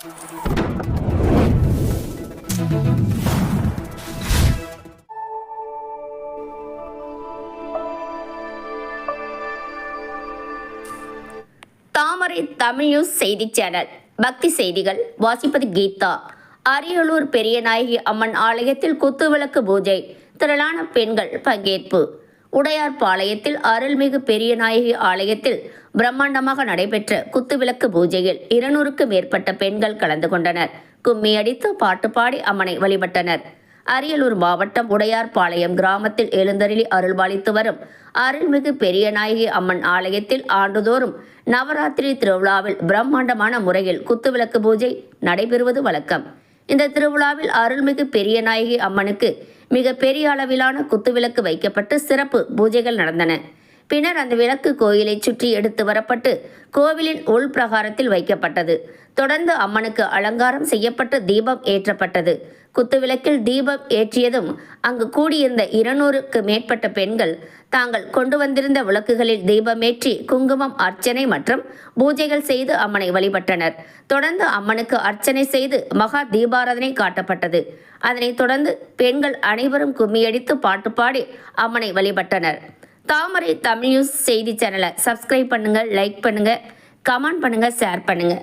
தாமரை Tamil news செய்தி channel. பக்தி செய்திகள். வாசிப்பது கீதா. அரியலூர் பெரியநாயகி அம்மன் ஆலயத்தில் குத்துவிளக்கு பூஜை. திரளான பெண்கள் பங்கேற்பு. உடையார்பாளையத்தில் அருள்மிகு பெரியநாயகி ஆலயத்தில் பிரம்மாண்டமாக நடைபெற்ற குத்துவிளக்கு பூஜையில் இருநூறுக்கு மேற்பட்ட பெண்கள் கலந்து கொண்டனர். கும்மி அடித்து பாட்டு பாடி அம்மனை வழிபட்டனர். அரியலூர் மாவட்டம் உடையார்பாளையம் கிராமத்தில் எழுந்தருளி அருள்பாலித்து வரும் அருள்மிகு பெரியநாயகி அம்மன் ஆலயத்தில் ஆண்டுதோறும் நவராத்திரி திருவிழாவில் பிரம்மாண்டமான முறையில் குத்துவிளக்கு பூஜை நடைபெறுவது வழக்கம். இந்த திருவிழாவில் அருள்மிகு பெரியநாயகி அம்மனுக்கு மிக பெரிய அளவிலான குத்துவிளக்கு வைக்கப்பட்டு சிறப்பு பூஜைகள் நடந்தன. பின்னர் அந்த விளக்கு கோயிலை சுற்றி எடுத்து வரப்பட்டு கோவிலின் உள் பிரகாரத்தில் வைக்கப்பட்டது. தொடர்ந்து அம்மனுக்கு அலங்காரம் செய்யப்பட்டு தீபம் ஏற்றப்பட்டது. குத்துவிளக்கில் தீபம் ஏற்றியதும் அங்கு கூடியிருந்த இருநூறுக்கு மேற்பட்ட பெண்கள் தாங்கள் கொண்டு வந்திருந்த விளக்குகளில் தீபமேற்றி குங்குமம் அர்ச்சனை மற்றும் பூஜைகள் செய்து அம்மனை வழிபட்டனர். தொடர்ந்து அம்மனுக்கு அர்ச்சனை செய்து மகா தீபாராதனை காட்டப்பட்டது. அதனைத் தொடர்ந்து பெண்கள் அனைவரும் கும்மியடித்து பாட்டு பாடி அம்மனை வழிபட்டனர். தாமரை தமிழ் நியூஸ் செய்தி சேனலை சப்ஸ்கிரைப் பண்ணுங்கள் லைக் பண்ணுங்கள் கமெண்ட் பண்ணுங்கள் ஷேர் பண்ணுங்கள்